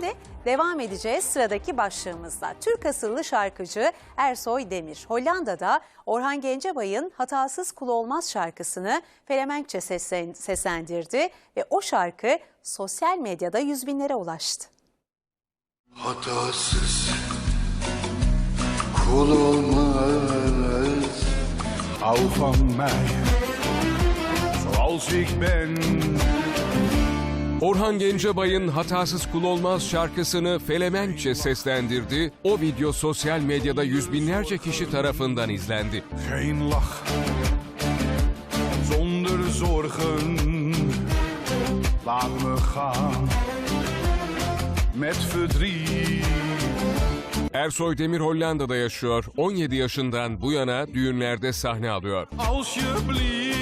Şimdi devam edeceğiz sıradaki başlığımızda. Türk asıllı şarkıcı Ersoy Demir, Hollanda'da Orhan Gencebay'ın Hatasız Kul Olmaz şarkısını Felemenkçe seslen- seslendirdi ve o şarkı sosyal medyada yüz binlere ulaştı. Hatasız kul olmaz Hou van mij, zoals ik ben. Orhan Gencebay'ın Hatasız Kul Olmaz şarkısını Felemenkçe seslendirdi. O video sosyal medyada yüz binlerce kişi tarafından izlendi. Geen lach, zonder zorgen. Laat me gaan, met verdriet. Ersoy Demir Hollanda'da yaşıyor. 17 yaşından bu yana düğünlerde sahne alıyor. Alsjeblieft,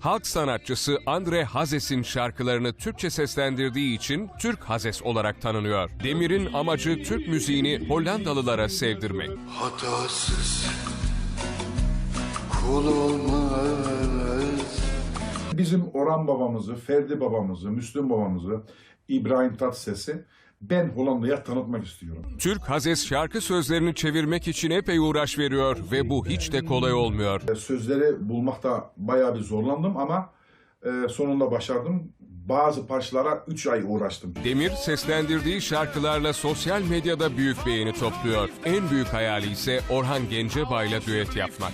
Halk sanatçısı Andre Hazes'in şarkılarını Türkçe seslendirdiği için Türk Hazes olarak tanınıyor. Demir'in amacı Türk müziğini Hollandalılara sevdirmek. Hatasız kul olmaz Bizim Orhan babamızı, Ferdi babamızı, Müslüm babamızı, İbrahim Tatlıses'i ben Hollanda'ya tanıtmak istiyorum. Türk Hazes şarkı sözlerini çevirmek için epey uğraş veriyor ve bu hiç de kolay olmuyor. E, Sözleri bulmakta bayağı bir zorlandım ama e, sonunda başardım. Bazı parçalara 3 ay uğraştım. Demir seslendirdiği şarkılarla sosyal medyada büyük beğeni topluyor. En büyük hayali ise Orhan Gencebay'la düet yapmak.